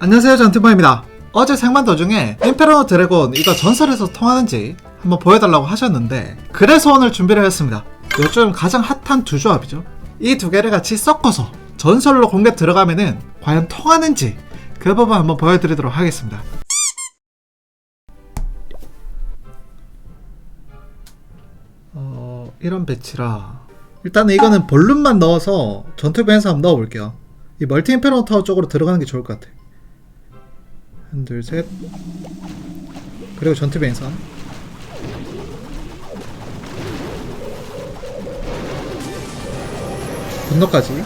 안녕하세요 전투마입니다. 어제 생만 도중에 임페러 드래곤 이거 전설에서 통하는지 한번 보여달라고 하셨는데 그래서 오늘 준비를 했습니다. 요즘 가장 핫한 두 조합이죠. 이 두 개를 같이 섞어서 전설로 공개 들어가면은 과연 통하는지 그 부분 한번 보여드리도록 하겠습니다. 어 이런 배치라. 일단은 이거는 볼륨만 넣어서 전투배에서 한번 넣어볼게요. 이 멀티 임페러 타워 쪽으로 들어가는 게 좋을 것 같아 하 나 둘셋. 그리고 전투 뱅선. 분노까지.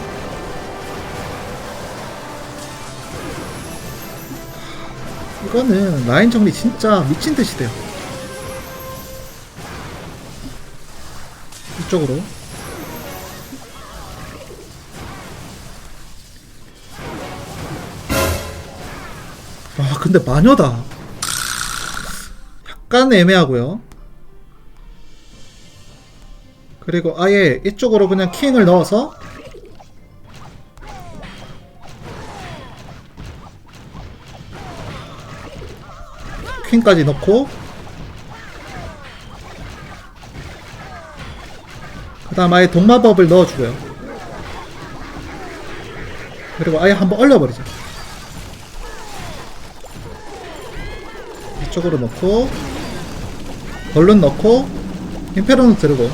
이거는 라인 정리 진짜 미친 듯이 돼요. 이쪽으로 근데 마녀다. 약간 애매하고요. 그리고 아예 이쪽으로 그냥 킹을 넣어서 퀸까지 넣고 그 다음 아예 동마법을 넣어주고요. 그리고 아예 한번 얼려버리죠 쪽으로 넣고 벌룬 넣고 임페로는 들고.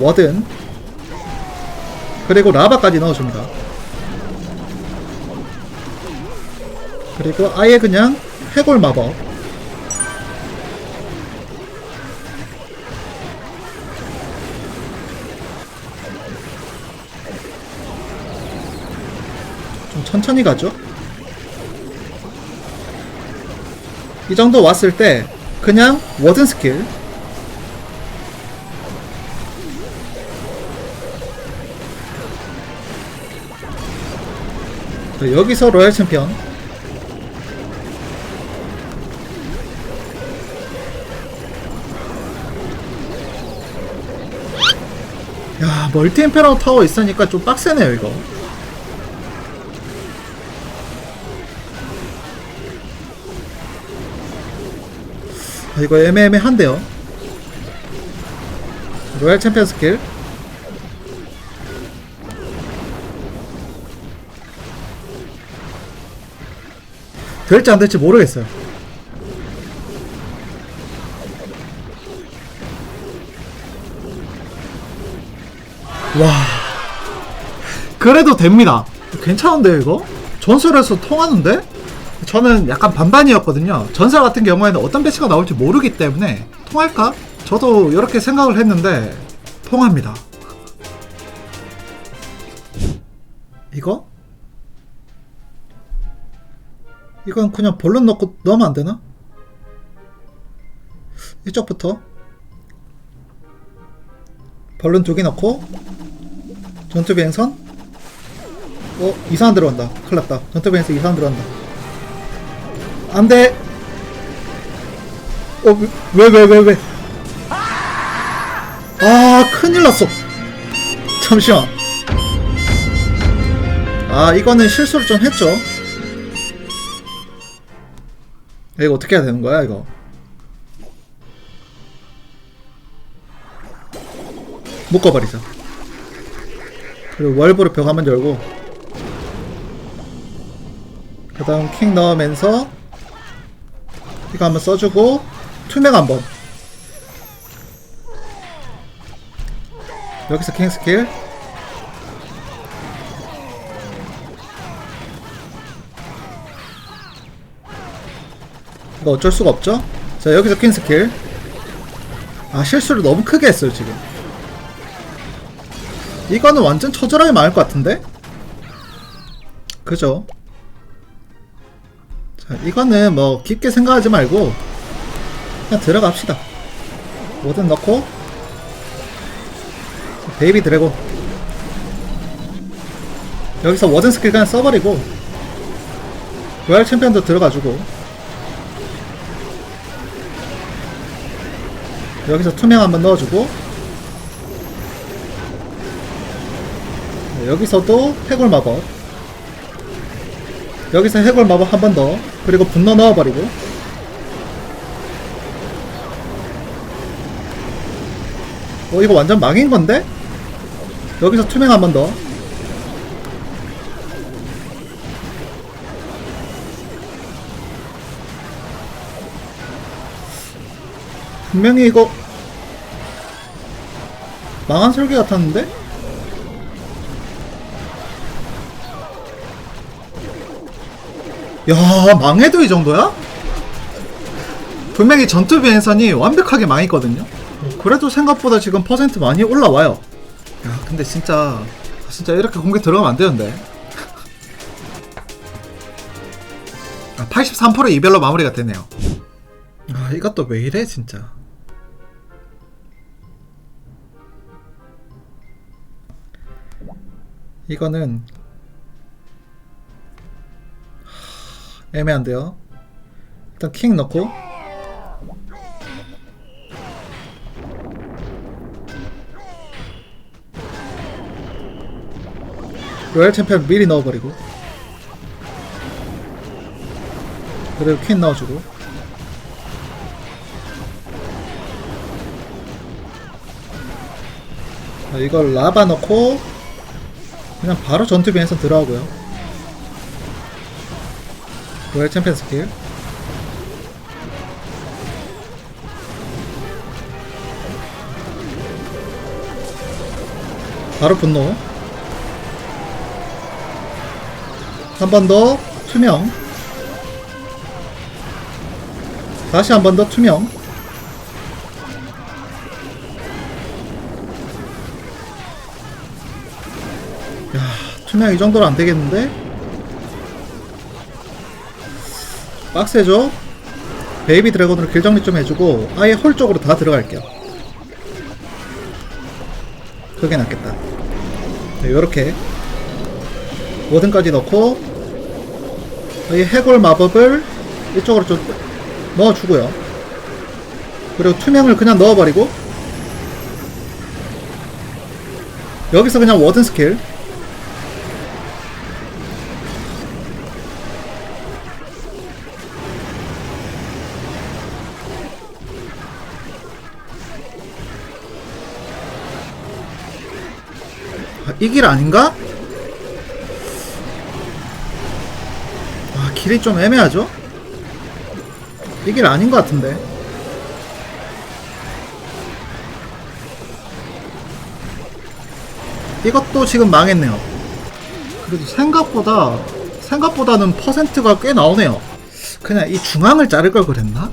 워든. 그리고 라바까지 넣어줍니다. 그리고 아예 그냥 해골 마법. 좀 천천히 가죠 이 정도 왔을 때 그냥 워든 스킬. 자, 여기서 로얄 챔피언. 야 멀티 임페러 타워 있으니까 좀 빡세네요 이거 이거 애매애매한데요? 로얄 챔피언 스킬. 될지 안 될지 모르겠어요. 와. 그래도 됩니다. 괜찮은데 이거? 전설에서 통하는데? 저는 약간 반반이었거든요. 전설 같은 경우에는 어떤 배치가 나올지 모르기 때문에 통할까? 저도 이렇게 생각을 했는데 통합니다. 이거? 이건 그냥 볼론 넣고 넣으면 안 되나? 이쪽부터 벌룬 두 개 넣고 전투 비행선 어 이상한 들어간다 큰일 났다 전투 비행선 이상한 들어간다 안 돼. 어 왜 왜 왜 왜? 아 큰일 났어. 잠시만. 아 이거는 실수를 좀 했죠. 이거 어떻게 해야 되는 거야 이거? 묶어버리자. 그리고 월브로 벽 한번 열고 그 다음 킹 넣으면서 이거 한번 써주고 투명 한번. 여기서 킹 스킬. 이거 어쩔 수가 없죠? 자 여기서 킹 스킬. 아 실수를 너무 크게 했어요 지금. 이거는 완전 처절하게 망할 것 같은데? 그죠? 자, 이거는 뭐 깊게 생각하지 말고 그냥 들어갑시다. 뭐든 넣고 베이비 드래곤 여기서 워든 스킬 그냥 써버리고 로얄 챔피언도 들어가주고 여기서 투명 한번 넣어주고 네, 여기서도 해골 마법 여기서 해골 마법 한 번 더. 그리고 분노 넣어버리고. 어, 이거 완전 망인 건데? 여기서 투명 한 번 더. 분명히 이거 망한 설계 같았는데? 야 망해도 이 정도야? 분명히 전투 비행선이 완벽하게 망했거든요. 그래도 생각보다 지금 퍼센트 많이 올라와요. 야 근데 진짜 진짜 이렇게 공개 들어가면 안 되는데. 아, 83% 이별로 마무리가 되네요. 아 이것도 왜 이래 진짜. 이거는 애매한데요. 일단 킹 넣고. 로얄 챔피언 미리 넣어버리고. 그리고 퀸 넣어주고. 자, 이걸 라바 넣고 그냥 바로 전투 비행선 들어가고요 로얄 챔피언 스킬? 바로 분노. 한 번 더 투명. 다시 한 번 더 투명. 야 투명 이 정도로 안 되겠는데 빡세죠? 베이비 드래곤으로 길 정리 좀 해주고 아예 홀 쪽으로 다 들어갈게요. 그게 낫겠다. 네, 요렇게. 워든까지 넣고 이 해골 마법을 이쪽으로 좀 넣어주고요. 그리고 투명을 그냥 넣어버리고 여기서 그냥 워든 스킬 이 길 아닌가? 아, 길이 좀 애매하죠? 이 길 아닌 것 같은데. 이것도 지금 망했네요. 그래도 생각보다, 생각보다는 퍼센트가 꽤 나오네요. 그냥 이 중앙을 자를 걸 그랬나?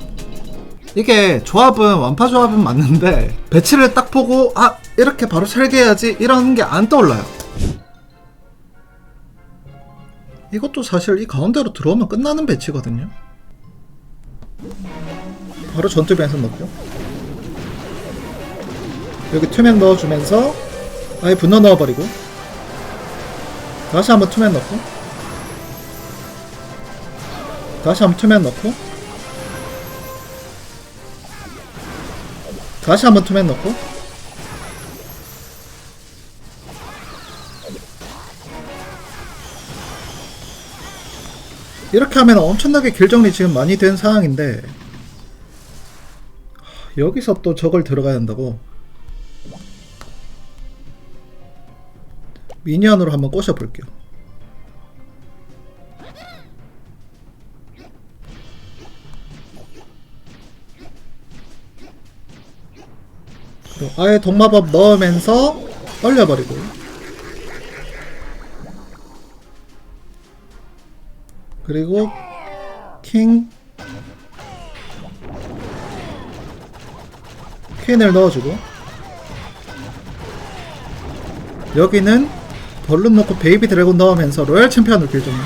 이게 조합은 완파 조합은 맞는데 배치를 딱 보고 아 이렇게 바로 설계해야지 이런 게 안 떠올라요. 이것도 사실 이 가운데로 들어오면 끝나는 배치거든요. 바로 전투 변선 넣고 여기 투명 넣어주면서 아예 분노 넣어버리고 다시 한번 투명 넣고 다시 한번 투명 넣고 다시 한번 투맨 넣고 이렇게 하면 엄청나게 길정리 지금 많이 된 상황인데 하, 여기서 또 저걸 들어가야 한다고? 미니언으로 한번 꼬셔볼게요. 아예 동마법 넣으면서 얼려버리고 그리고 킹. 퀸을 넣어주고. 여기는 벌룬 넣고 베이비 드래곤 넣으면서 로얄 챔피언을 길정리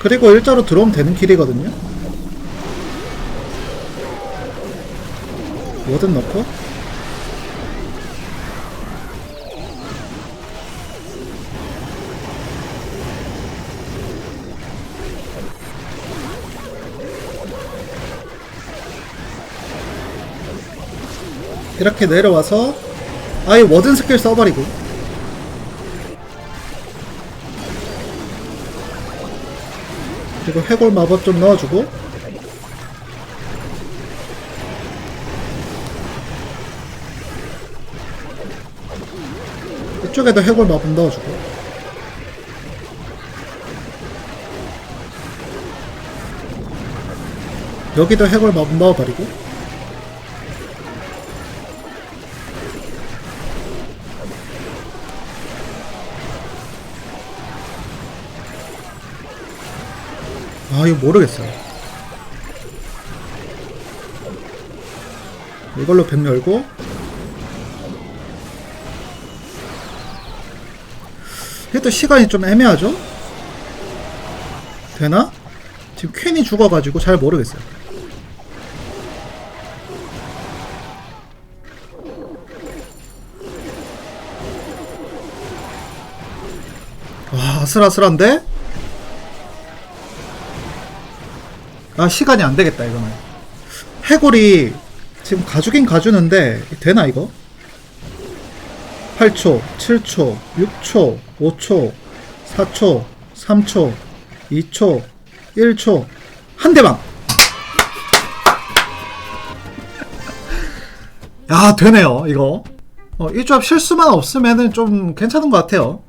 그리고 일자로 들어오면 되는 길이거든요. 뭐든 넣고 이렇게 내려와서 아예 워든 스킬 써버리고. 그리고 해골 마법 좀 넣어주고. 이쪽에도 해골 마법 넣어주고. 여기도 해골 마법 넣어버리고 아 이거 모르겠어요 이걸로 뱀 열고 이게 또 시간이 좀 애매하죠? 되나? 지금 퀸이 죽어가지고 잘 모르겠어요 와 아슬아슬한데? 아 시간이 안 되겠다 이거는. 해골이 지금 가주긴 가주는데 되나 이거? 8초, 7초, 6초, 5초, 4초, 3초, 2초, 1초 한 대만! 야 되네요 이거. 어, 이 조합 실수만 없으면은 좀 괜찮은 것 같아요